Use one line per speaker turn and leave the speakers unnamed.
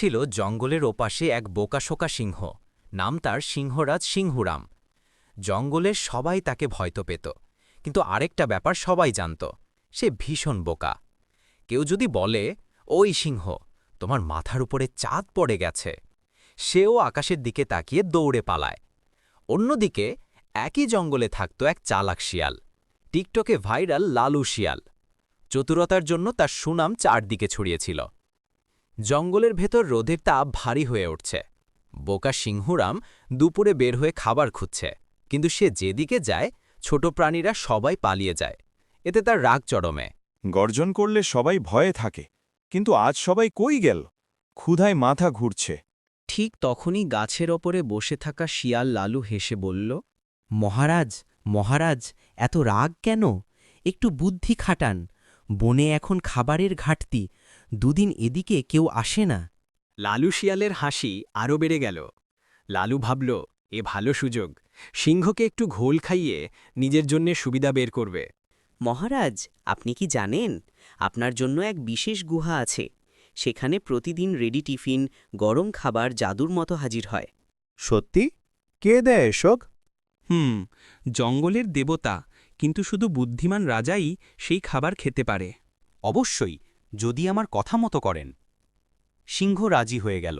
ছিল জঙ্গলের ওপাশে এক বোকাশোকা সিংহ। নাম তার সিংহরাজ সিংহুরাম। জঙ্গলের সবাই তাকে ভয়তো পেত, কিন্তু আরেকটা ব্যাপার সবাই জানত, সে ভীষণ বোকা। কেউ যদি বলে, ওই সিংহ, তোমার মাথার উপরে চাঁদ পড়ে গেছে। সেও আকাশের দিকে তাকিয়ে দৌড়ে পালায়। অন্যদিকে একই জঙ্গলে থাকত এক চালাক শিয়াল, টিকটকে ভাইরাল লালু শিয়াল। চতুরতার জন্য তার সুনাম চারদিকে ছড়িয়েছিল জঙ্গলের ভেতর রোদের তাপ ভারী হয়ে উঠছে। বোকা সিংহরাম দুপুরে বের হয়ে খাবার খুঁজছে কিন্তু সে যেদিকে যায় ছোট প্রাণীরা সবাই পালিয়ে যায়। এতে তার রাগ চরমে।
গর্জন করলে সবাই ভয়ে থাকে কিন্তু আজ সবাই কই গেল? ক্ষুধায় মাথা ঘুরছে।
ঠিক তখনই গাছের ওপরে বসে থাকা শিয়াল লালু হেসে বলল মহারাজ মহারাজ এত রাগ কেন? একটু বুদ্ধি খাটান বনে এখন খাবারের ঘাটতি দুদিন এদিকে কেউ আসে না।
লালু শিয়ালের হাসি আরও বেড়ে গেল। লালু ভাবল এ ভালো সুযোগ। সিংহকে একটু ঘোল খাইয়ে নিজের জন্যে সুবিধা বের করবে।
মহারাজ আপনি কি জানেন? আপনার জন্য এক বিশেষ গুহা আছে। সেখানে প্রতিদিন রেডি টিফিন গরম খাবার জাদুর মতো হাজির হয়।
সত্যি? কে দেয় এসব?
হুম জঙ্গলের দেবতা কিন্তু শুধু বুদ্ধিমান রাজাই সেই খাবার খেতে পারে।
অবশ্যই, যদি আমার কথা মতো করেন। সিংহ রাজি হয়ে গেল।